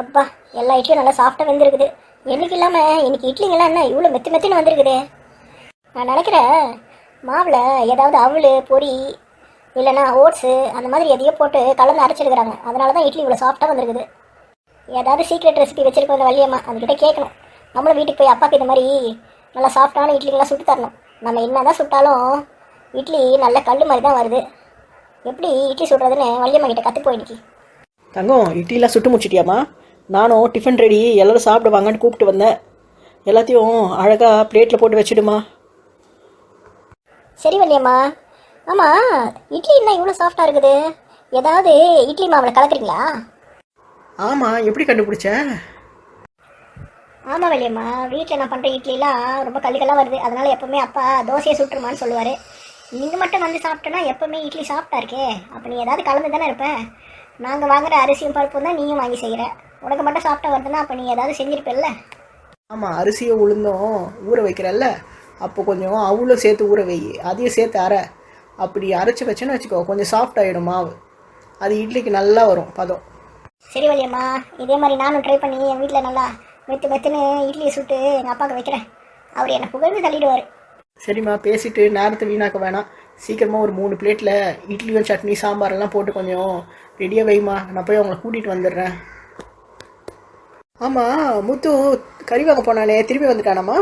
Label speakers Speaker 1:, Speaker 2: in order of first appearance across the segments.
Speaker 1: அப்பா எல்லா இட்லியும் நல்லா சாஃப்டாக வெந்திருக்குது. என்னைக்கு இல்லாமல் இன்னைக்கு இட்லிங்கெல்லாம் என்ன இவ்வளோ மெத்து மெத்துன்னு வந்திருக்குது? நான் நினைக்கிறேன் மாவில் ஏதாவது அவள் பொரி இல்லைன்னா ஓட்ஸு அந்த மாதிரி எதையோ போட்டு கலந்து அரைச்சிருக்கிறாங்க. அதனால தான் இட்லி இவ்வளோ சாஃப்டாக வந்திருக்குது. ஏதாவது சீக்ரெட் ரெசிபி வச்சுருக்கோம் இந்த வள்ளியம்மா அதுக்கிட்ட கேட்கணும். நம்மளும் வீட்டுக்கு போய் அப்பாக்கு இந்த மாதிரி நல்லா சாஃப்டான இட்லிங்கெல்லாம் சுட்டு தரணும். நம்ம என்ன தான் சுட்டாலும் இட்லி நல்ல கல் மாதிரி தான் வருது. எப்படி இட்லி சுடுறதுன்னு வள்ளியம்மா கிட்ட கற்றுப்போம் இன்னைக்கு?
Speaker 2: தங்கம் இட்லிலாம் சுட்டு முடிச்சிட்டியாம்மா? நானும் டிஃபன் ரெடி எல்லோரும் சாப்பிடுவாங்கன்னு கூப்பிட்டு வந்தேன். எல்லாத்தையும் அழகாக பிளேட்டில் போட்டு வச்சிடுமா?
Speaker 1: சரி வள்ளியம்மா. ஆமாம் இட்லி என்ன இவ்வளோ சாஃப்டாக இருக்குது. ஏதாவது இட்லி மாவில் கலக்குறீங்களா?
Speaker 2: ஆமாம் எப்படி கண்டுபிடிச்ச?
Speaker 1: ஆமாம் வள்ளியம்மா வீட்டில் நான் பண்ணுற இட்லிலாம் ரொம்ப கல்லுக்கெல்லாம் வருது. அதனால எப்பவுமே அப்பா தோசையை சுட்டுருமான்னு சொல்லுவார். நீங்கள் மட்டும் வந்து சாப்பிட்டோன்னா எப்பவுமே இட்லி சாப்பிட்டா இருக்கே. அப்போ நீ ஏதாவது கலந்து தானே இருப்ப. நாங்கள் வாங்குற அரிசியும் பருப்பும் தான் நீயும் வாங்கி செய்கிற உனக்கு மட்டும் சாப்பிட்டா வருதுன்னா அப்போ நீ ஏதாவது செஞ்சிருப்பல்ல?
Speaker 2: ஆமாம் அரிசியை உளுந்தும் ஊற வைக்கிறல்ல. அப்போ கொஞ்சம் அவ்வளோ சேர்த்து ஊற வை. அதையும் சேர்த்து அரை. அப்படி அரைச்சி வச்சேன்னு வச்சுக்கோ கொஞ்சம் சாஃப்ட் ஆகிடும் மாவு. அது இட்லிக்கு நல்லா வரும் பதம்.
Speaker 1: சரி வள்ளியம்மா இதே மாதிரி நானும் ட்ரை பண்ணி என் வீட்டில் நல்லா மெத்து மெத்துன்னு இட்லியை சுட்டு எங்கள் அப்பாவுக்கு வைக்கிறேன். அவர் என்னை புகழ்ந்து தள்ளிடுவார்.
Speaker 2: சரிம்மா பேசிட்டு நேரத்தை வீணாக்க வேணாம். சீக்கிரமாக ஒரு மூணு பிளேட்டில் இட்லியும் சட்னி சாம்பாரெல்லாம் போட்டு கொஞ்சம் ரெடியாக வைமா நான் போய் அவங்கள கூட்டிகிட்டு வந்துடுறேன். ஆமாம் முத்து கறி வாங்க போனானே. திரும்பி வந்துட்டானாம்மா?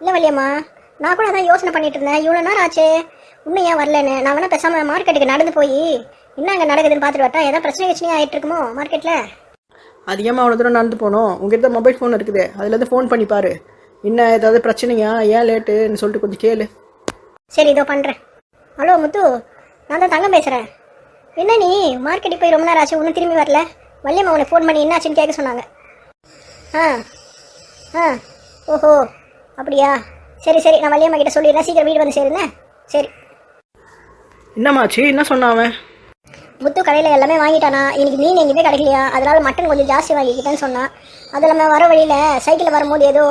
Speaker 1: இல்லை வள்ளியம்மா நான் கூட அதான் யோசனை பண்ணிட்டு இருந்தேன். இவ்வளோ நேரம் ஆச்சு. இன்னும் ஏன் வரலன்னு? நான் வேணா பேசாமல் மார்க்கெட்டுக்கு நடந்து போய் என்ன அங்கே நடக்குதுன்னு பார்த்துட்டு வரட்டா? ஏதாவது பிரச்சனை வச்சுனே ஆகிட்டு இருக்குமோ மார்க்கெட்டில்
Speaker 2: அது ஏம்மா அவ்வளோ தூரம் நடந்து போனோம்? உங்ககிட்ட மொபைல் ஃபோன் இருக்குது. அதுலேருந்து ஃபோன் பண்ணி பாரு. என்ன ஏதாவது பிரச்சனையா? ஏன் லேட்டுன்னு சொல்லிட்டு கொஞ்சம் கேளு.
Speaker 1: சரி இதோ பண்ணுறேன் ஹலோ முத்து. நான் தான் தங்கம் பேசுகிறேன் என்ன நீ? மார்க்கெட்டுக்கு போய் ரொம்ப நேரம் ஆச்சு இன்னும் திரும்பி வரல. வள்ளியம்மா உனக்கு ஃபோன் பண்ணி என்னாச்சுன்னு கேட்க சொன்னாங்க. ஆ ஆ ஓஹோ அப்படியா? சரி சரி நான் வள்ளியம்மா கிட்ட சொல்லிடுறேன். சீக்கிரம் வீடு வந்து சேருங்க சரி.
Speaker 2: என்னம்மாச்சு? என்ன சொன்னான் அவன்?
Speaker 1: முத்து கடையில் எல்லாமே வாங்கிட்டானா? இன்னைக்கு மீன் எங்கேயுமே கிடைக்கலையா? அதனால மட்டன் கொஞ்சம் ஜாஸ்தி வாங்கிக்கிட்டேன்னு சொன்னான். அது இல்லாமல் வர வழியில் சைக்கிளில் வரும்போது ஏதோ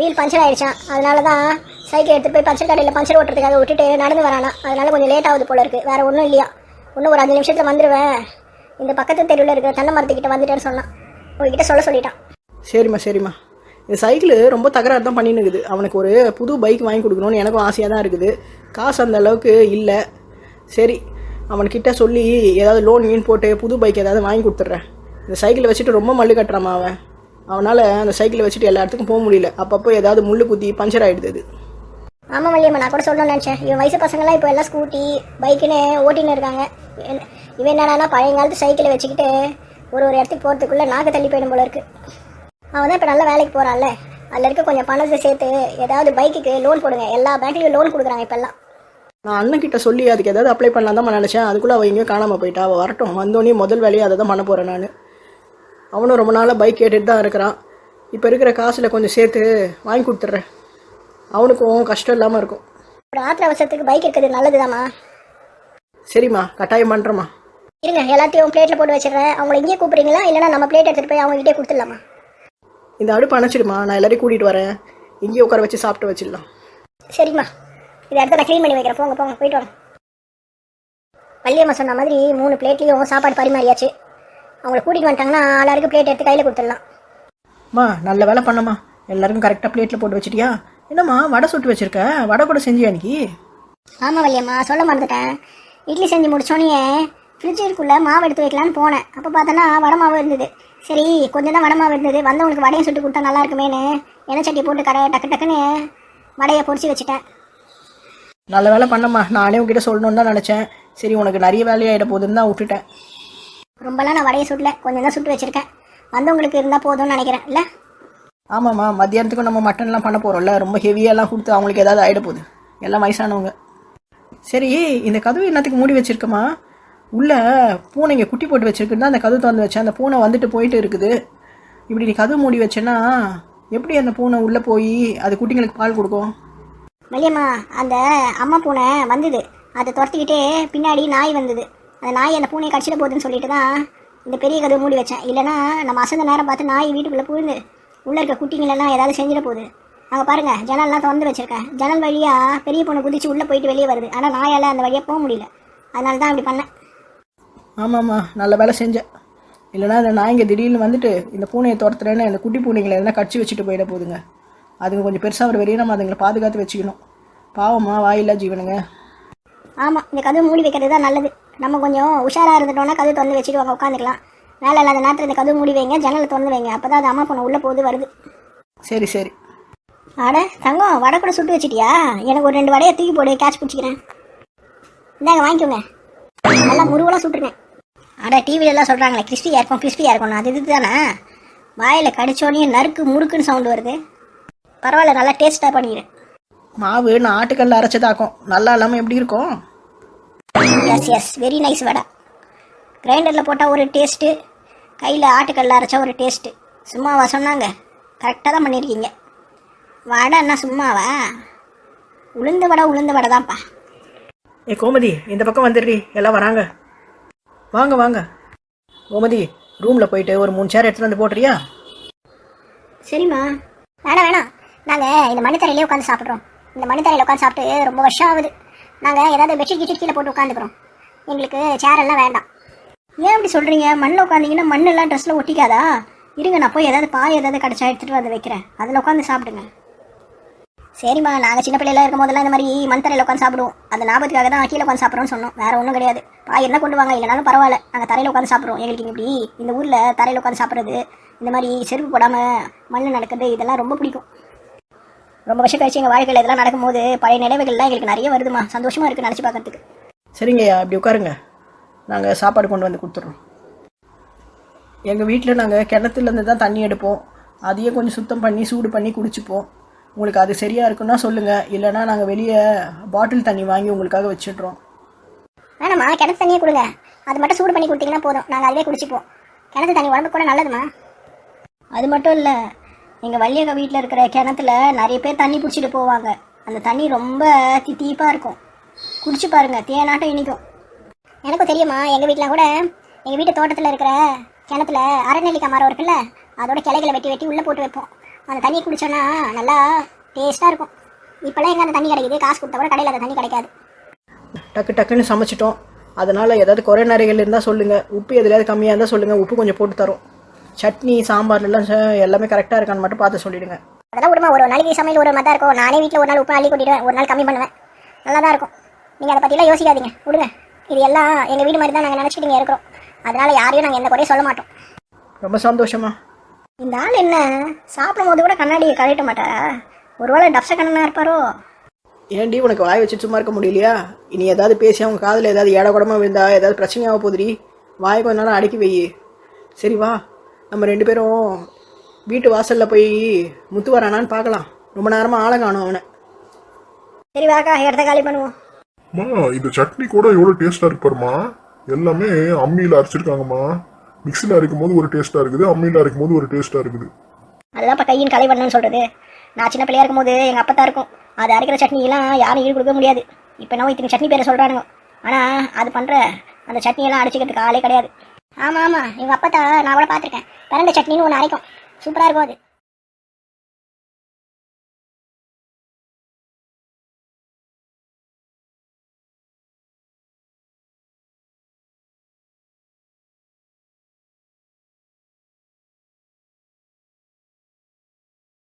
Speaker 1: வீல் பஞ்சர் ஆயிடுச்சான் அதனால தான் சைக்கிள் எடுத்து போய் பஞ்சர் கடையில் பஞ்சர் ஓட்டுறதுக்காக விட்டுட்டு நடந்து வரானா. அதனால கொஞ்சம் லேட் ஆகுது போல இருக்குது வேறு ஒன்றும் இல்லையா? இன்னும் ஒரு அஞ்சு நிமிஷத்தில் வந்துடுவேன் இந்த பக்கத்து தெருவில் இருக்கிற தென்னை மரத்துக்கிட்ட வந்துட்டேன்னு சொன்னான். உங்ககிட்ட சொல்ல சொல்லிட்டான்.
Speaker 2: சரிம்மா சரிம்மா. இந்த சைக்கிள் ரொம்ப தகராறு தான் பண்ணின்னு இருக்குது. அவனுக்கு ஒரு புது பைக் வாங்கி கொடுக்கணும்னு எனக்கும் ஆசையாக தான் இருக்குது. காசு அந்த அளவுக்கு இல்லை. சரி அவன்கிட்ட சொல்லி ஏதாவது லோன் கீன் போட்டு புது பைக் ஏதாவது வாங்கி கொடுத்துட்றேன். இந்த சைக்கிளை வச்சுட்டு ரொம்ப மல்லு கட்டுறாமா அவன். அவனால் அந்த சைக்கிளை வச்சுட்டு எல்லா இடத்துக்கும் போக முடியல. அப்பப்போ ஏதாவது முள் குத்தி பஞ்சர் ஆகிடுது
Speaker 1: ஆமாம் மல்லியம்மா நான் கூட சொல்லணும்னு நினச்சேன். இவன் வயசு பசங்களாம் இப்போ எல்லாம் ஸ்கூட்டி பைக்குன்னு ஓட்டின்னு இருக்காங்க. என்ன- இவன் என்னடானா பழைய காலத்து சைக்கிளை வச்சுக்கிட்டு ஒரு ஒரு இடத்துக்கு போகிறதுக்குள்ளே நாக்கு தள்ளி போயிடும் போல இருக்கு. அவன் தான் இப்போ நல்ல வேலைக்கு போகிறான்ல அதில் இருக்க கொஞ்சம் பணத்தை சேர்த்து ஏதாவது பைக்குக்கு லோன் போடுங்க. எல்லா பேங்க்லேயும் லோன் கொடுக்குறாங்க இப்போல்லாம்.
Speaker 2: நான் அண்ணன்கிட்ட சொல்லி அதுக்கு ஏதாவது அப்ளை பண்ணலாம் தான் நினச்சேன். அதுக்குள்ளே அவள் எங்கேயும் காணாமல் போயிட்டா. அவள் வரட்டும். வந்தோடனே முதல் வேலையை அதை தான் பண்ண போகிறேன் நான். அவனும் ரொம்ப நாளாக பைக் கேட்டுட்டு தான் இருக்கிறான். இப்போ இருக்கிற காசில் கொஞ்சம் சேர்த்து வாங்கி கொடுத்துட்றேன். அவனுக்கும் கஷ்டம் இல்லாமல் இருக்கும்.
Speaker 1: ஒரு ஆத்திர அவசரத்துக்கு பைக் இருக்கிறது நல்லதுதாம்மா.
Speaker 2: சரிம்மா கட்டாயம் பண்ணுறேம்மா
Speaker 1: இருங்க எல்லாத்தையும் பிளேட்டில் போட்டு வச்சிடுறேன். அவங்கள இங்கேயே கூப்பிடுறீங்களா? இல்லைனா நம்ம பிளேட் எடுத்துகிட்டு போய் அவங்ககிட்டே கொடுத்துடலாமா?
Speaker 2: இந்த அடுப்பு அணைச்சிடுமா? நான் எல்லாரையும் கூட்டிகிட்டு வரேன். இங்கேயே உட்கார வச்சு சாப்பிட்டு வச்சிடலாம்.
Speaker 1: சரிம்மா. இதை அடுத்து நான் க்ளீன் பண்ணி வைக்கிறேன். போங்க போங்க போயிட்டு வாங்க. வள்ளியம்மா சொன்ன மாதிரி மூணு பிளேட்லேயும் சாப்பாடு பரிமாறியாச்சு. அவங்கள கூட்டிகிட்டு வந்துட்டாங்கன்னா எல்லாருக்கும் பிளேட் எடுத்து கையில் கொடுத்துடலாம்.
Speaker 2: அம்மா நல்ல வேலை பண்ணம்மா. எல்லாருக்கும் கரெக்டாக பிளேட்டில் போட்டு வச்சிட்டியா? என்னம்மா வடை சுட்டு வச்சிருக்க? வடை கூட செஞ்சியா இன்னைக்கு?
Speaker 1: ஆமாம் வள்ளியம்மா சொல்ல மறந்துட்டேன். இட்லி செஞ்சு முடிச்சோடனே ஃப்ரிட்ஜுக்குள்ளே மாவு எடுத்து வைக்கலான்னு போனேன். அப்போ பார்த்தோன்னா வடை மாவு இருந்தது. சரி கொஞ்சம் தான் வடை மாவு இருந்தது. வந்தவங்களுக்கு வடையை சுட்டு கொடுத்தா நல்லா இருக்குமேனு எண்ணெய் சட்டி போட்டு கடை டக்கு டக்குன்னு வடையை பொரிச்சு வச்சுட்டேன்.
Speaker 2: நல்ல வேலை பண்ணம்மா. நானே உங்ககிட்ட சொல்லணும்னு தான் நினச்சேன். சரி உனக்கு நிறைய வேலையாயிட போகுதுன்னு தான் விட்டுட்டேன்.
Speaker 1: ரொம்பலாம் நான் வடையை சுடல. கொஞ்சம் தான் சுட்டு வச்சுருக்கேன். வந்தவங்களுக்கு இருந்தால் போதும்னு நினைக்கிறேன். இல்லை?
Speaker 2: ஆமாம்மா மத்தியானத்துக்கும் நம்ம மட்டன்லாம் பண்ண போகிறோம்ல ரொம்ப ஹெவியாலாம் கொடுத்து அவங்களுக்கு ஏதாவது ஆகிட போகுது. எல்லாம் வயசானவங்க. சரி இந்த கதவு என்னத்துக்கு மூடி வச்சுருக்கம்மா? உள்ளே பூனைங்க குட்டி போட்டு வச்சுருக்குன்னு தான் அந்த கதவு திறந்து வச்சேன். அந்த பூனை வந்துட்டு போயிட்டு இருக்குது. இப்படி நீ கதவு மூடி வச்சேன்னா எப்படி அந்த பூனை உள்ளே போய் அது குட்டிங்களுக்கு பால் கொடுக்கும்?
Speaker 1: மல்லியம்மா அந்த அம்மா பூனை வந்தது. அதை துரத்திக்கிட்டே பின்னாடி நாய் வந்தது. அந்த நாய் அந்த பூனையை கடிச்சிட போகுதுன்னு சொல்லிட்டு தான் இந்த பெரிய கதவு மூடி வச்சேன். இல்லைன்னா நம்ம அசந்த நேரம் பார்த்து நாய் வீட்டுக்குள்ளே புகுந்து உள்ளே இருக்க குட்டிங்களெல்லாம் ஏதாவது செஞ்சிட போகுது. அங்கே பாருங்க ஜன்னல்லாம் திறந்து வச்சிருக்கேன் ஜன்னல் வழியாக பெரிய பொண்ணு குதிச்சு உள்ளே போயிட்டு வெளியே வருது. ஆனால் நாயால் அந்த வழியாக போக முடியல. அதனால தான் அப்படி பண்ணேன்.
Speaker 2: ஆமாம்மா நல்ல வேலை செஞ்சேன். இல்லைன்னா இந்த நாய்ங்க திடீர்னு வந்துட்டு இந்த பூனையை துரத்துறேன்னு இந்த குட்டி பூனைங்களை எதனா கடிச்சு வச்சுட்டு போயிட போகுதுங்க. அதுங்க கொஞ்சம் பெருசாக ஒரு வரையும் நம்ம அதுங்களை பாதுகாத்து வச்சுக்கணும். பாவமா வாயில்லா ஜீவனுங்க.
Speaker 1: ஆமாம் இந்த கதவு மூடி வைக்கிறது தான் நல்லது. நம்ம கொஞ்சம் உஷாராக இருந்துட்டோம்னா கதவு திறந்து வச்சுட்டு வாங்க உட்காந்துக்கலாம். வேலை இல்லாத நேரத்தில் இந்த கதவு மூடி வைங்க ஜன்னலை திறந்து வைங்க. அப்போ தான் அது அம்மா பொண்ணு உள்ளே போகுது வருது.
Speaker 2: சரி சரி.
Speaker 1: அட தங்கம் வடை கூட சுட்டு வச்சிட்டியா? எனக்கு ஒரு ரெண்டு வடையை தூக்கி போடு கேட்ச் பிடிச்சிக்கிறேன். இந்தாங்க வாங்கிக்கோங்க. நல்லா முருவலாக சுட்டுருங்க. அட டிவிலெல்லாம் சொல்கிறாங்களே கிறிஸ்பியாக இருக்கும் கிறிஸ்பியாக இருக்கும் அது இது தானே? வாயில் கடிச்சோடனே நறுக்கு முறுக்குன்னு சவுண்டு வருது. பரவாயில்ல நல்லா டேஸ்ட்டாக பண்ணிக்கிறேன்.
Speaker 2: மாவு நான் ஆட்டுக்கல்ல அரைச்சதாக்கும். நல்லா இல்லாமல் எப்படி இருக்கும்?
Speaker 1: Yes yes very nice vada. கிரைண்டரில் போட்டால் ஒரு டேஸ்ட்டு கையில் ஆட்டுக்கல்ல அரைச்சா ஒரு டேஸ்ட்டு சும்மாவா சொன்னாங்க. கரெக்டாக தான் பண்ணியிருக்கீங்க வடை என்ன சும்மாவா? உளுந்த வடை உளுந்த வடை தான்ப்பா.
Speaker 2: ஏ கோமதி இந்த பக்கம் வந்துடுறி எல்லாம் வராங்க. வாங்க வாங்க. கோமதி ரூமில் போயிட்டு ஒரு மூணு சேர் எடுத்துகிட்டு வந்து போட்டுறியா?
Speaker 1: சரிம்மா. வேணாம் வேணாம். நாங்கள் இந்த மண்ணுத்தரையிலே உட்காந்து சாப்பிட்றோம். இந்த மண்ணுத்தரையில் உட்காந்து சாப்பிட்டு ரொம்ப வருஷம் ஆகுது. நாங்கள் ஏதாவது பெட்ஷீட் கிட்ஷீட் கீழே போட்டு உட்காந்துக்கிறோம் எங்களுக்கு சேர் எல்லாம் வேண்டாம். ஏன் அப்படி சொல்கிறீங்க மண்ணில் உட்காந்தீங்கன்னா மண்ணெல்லாம் ட்ரெஸ்ஸில் ஒட்டிக்காதா? இருங்க நான் போய் ஏதாவது பாய் ஏதாவது கிடச்சா எடுத்துகிட்டு வந்து வைக்கிறேன். அதில் உட்காந்து சாப்பிடுங்க. சரிம்மா நாங்கள் சின்ன பிள்ளைலாம் இருக்கும் போதெல்லாம் இந்த மாதிரி மண் தரையில் உட்காந்து சாப்பிடுவோம். அந்த ஞாபகத்துக்காக தான் கீழே உட்காந்து சாப்பிட்றோம்னு சொன்னோம். வேறு ஒன்றும் கிடையாது. பாய் என்ன கொண்டு வாங்க? இல்லைனாலும் பரவாயில்ல. நாங்கள் தரையில் உட்காந்து சாப்பிட்றோம். எங்களுக்கு இப்படி இந்த ஊரில் தரையில் உட்காந்து சாப்பிட்றது இந்த மாதிரி செருப்பு போடாமல் மண்ணில் நடக்கிறது இதெல்லாம் ரொம்ப பிடிக்கும். ரொம்ப வருஷம் கழிச்சு எங்கள் வாழ்க்கையில் இதெல்லாம் நடக்கும்போது பழைய நினைவுகள்லாம் எங்களுக்கு நிறைய வருதுமா சந்தோஷமாக இருக்குது நினச்சி பார்க்கறதுக்கு.
Speaker 2: சரிங்கய்யா அப்படி உட்காருங்க. நாங்கள் சாப்பாடு கொண்டு வந்து கொடுத்துட்றோம் எங்கள் வீட்டில் நாங்கள் கிணத்துலேருந்து தான் தண்ணி எடுப்போம். அதையே கொஞ்சம் சுத்தம் பண்ணி சூடு பண்ணி குடிச்சுப்போம். உங்களுக்கு அது சரியாக இருக்குன்னா சொல்லுங்கள் இல்லைன்னா நாங்கள் வெளியே பாட்டில் தண்ணி வாங்கி உங்களுக்காக வச்சிடுறோம்.
Speaker 1: வேணாம்மா கிணத்து தண்ணியே கொடுங்க. அது மட்டும் சூடு பண்ணி கொடுத்தீங்கன்னா போதும். நாங்கள் அதுவே குடிச்சிப்போம். கிணத்து தண்ணி உடம்புக்கு கூட நல்லதுமா அது மட்டும் இல்லை எங்கள் வள்ளியக்கா வீட்டில் இருக்கிற கிணத்துல நிறைய பேர் தண்ணி பிடிச்சிட்டு போவாங்க. அந்த தண்ணி ரொம்ப தித்தீப்பாக இருக்கும். குடிச்சு பாருங்கள் தேனாட்டம் இனிக்கும். எனக்கும் தெரியுமா எங்கள் வீட்டில் கூட எங்கள் வீட்டு தோட்டத்தில் இருக்கிற கிணத்துல அரநெல்லிக்காய் மரம் இருக்குல்ல அதோட கிளைகளை வெட்டி வெட்டி உள்ளே போட்டு வைப்போம். அந்த தண்ணியை குடிச்சோன்னா நல்லா டேஸ்ட்டாக இருக்கும். இப்போல்லாம் எங்கே அந்த தண்ணி கிடைக்குது? காசு கொடுத்தா கூட கடையில் அந்த தண்ணி கிடைக்காது.
Speaker 2: டக்கு டக்குன்னு சமைச்சிட்டோம். அதனால் ஏதாவது குறை நிறைகள் இருந்தால் சொல்லுங்கள் உப்பு எதுலையாவது கம்மியாக இருந்தால் சொல்லுங்கள் உப்பு கொஞ்சம் போட்டு தரோம். சட்னி சாம்பார்லாம் எல்லாமே கரெக்டாக இருக்கான்னு மட்டும் பார்த்து சொல்லிடுங்க.
Speaker 1: அதெல்லாம் விடுமா ஒரு நாளைக்கு சமையல் ஒரு மாதிரி தான் இருக்கும். நானே வீட்டில் ஒரு நாள் உப்பு அள்ளி கொட்டிடுவேன். ஒரு நாள் கம்மி பண்ணுவேன். நல்லா தான் இருக்கும். நீங்கள் அதை பற்றிலாம் யோசிக்காதீங்க. விடுங்க. இது எல்லாம் எங்கள் வீடு மாதிரி தான் நாங்கள் நினச்சிட்டு இங்கே இருக்கிறோம். அதனால யாரையும் நாங்கள் எந்த குறையும் சொல்ல மாட்டோம்.
Speaker 2: ரொம்ப சந்தோஷமா?
Speaker 1: இந்த ஆள் என்ன? சாப்பிடும் போது கூட கண்ணாடியை கழட்ட மாட்டாரா ஒருவேளை டப்ஸ கண்ணனா இருப்பாரோ?
Speaker 2: ஏன்டி உனக்கு வாய் வச்சு சும்மா இருக்க முடியலையா? இனி ஏதாவது பேசி அவங்க காதில் ஏதாவது ஏட குடமா விழுந்தா ஏதாவது பிரச்சனையாக போகுதுடி. வாய் கொஞ்ச நேரம் அடக்கி வை. சரி வா. நம்ம ரெண்டு பேரும் வீட்டு வாசலில் போய் முத்து வரானான்னு பார்க்கலாம். ரொம்ப நேரமாக ஆளை காணும் அவனை.
Speaker 1: சரி வாக்கா இடத்த காலி பண்ணுவோம்.
Speaker 3: அம்மா இந்த சட்னி கூட எவ்வளோ டேஸ்ட்டாக இருப்பாருமா? எல்லாமே அம்மியில் அரைச்சிருக்காங்கம்மா. மிக்சியில் அரைக்கும் போது ஒரு டேஸ்ட்டாக இருக்குது அம்மியில் அரைக்கும் போது ஒரு டேஸ்ட்டாக இருக்குது.
Speaker 1: அதெல்லாம் இப்போ கையின் கலை பண்ணணும்னு சொல்கிறது நான் சின்ன பிள்ளையா இருக்கும்போது எங்கள் அப்பா தான் இருக்கும். அது அரைக்கிற சட்னியெல்லாம் யாரும் ஈடு கொடுக்க முடியாது. இப்போ என்ன இத்தனை சட்னி பேரை சொல்கிறானுங்க ஆனால் அது பண்ணுற அந்த சட்னியெல்லாம் அடிச்சுக்கிறதுக்கு ஆளே கிடையாது. ஆமாம் ஆமாம் எங்கள் அப்பா தான் நான் கூட பார்த்துருக்கேன். பிறந்த சட்னின்னு ஒன்று அரைக்கும். சூப்பராக இருக்கும் அது.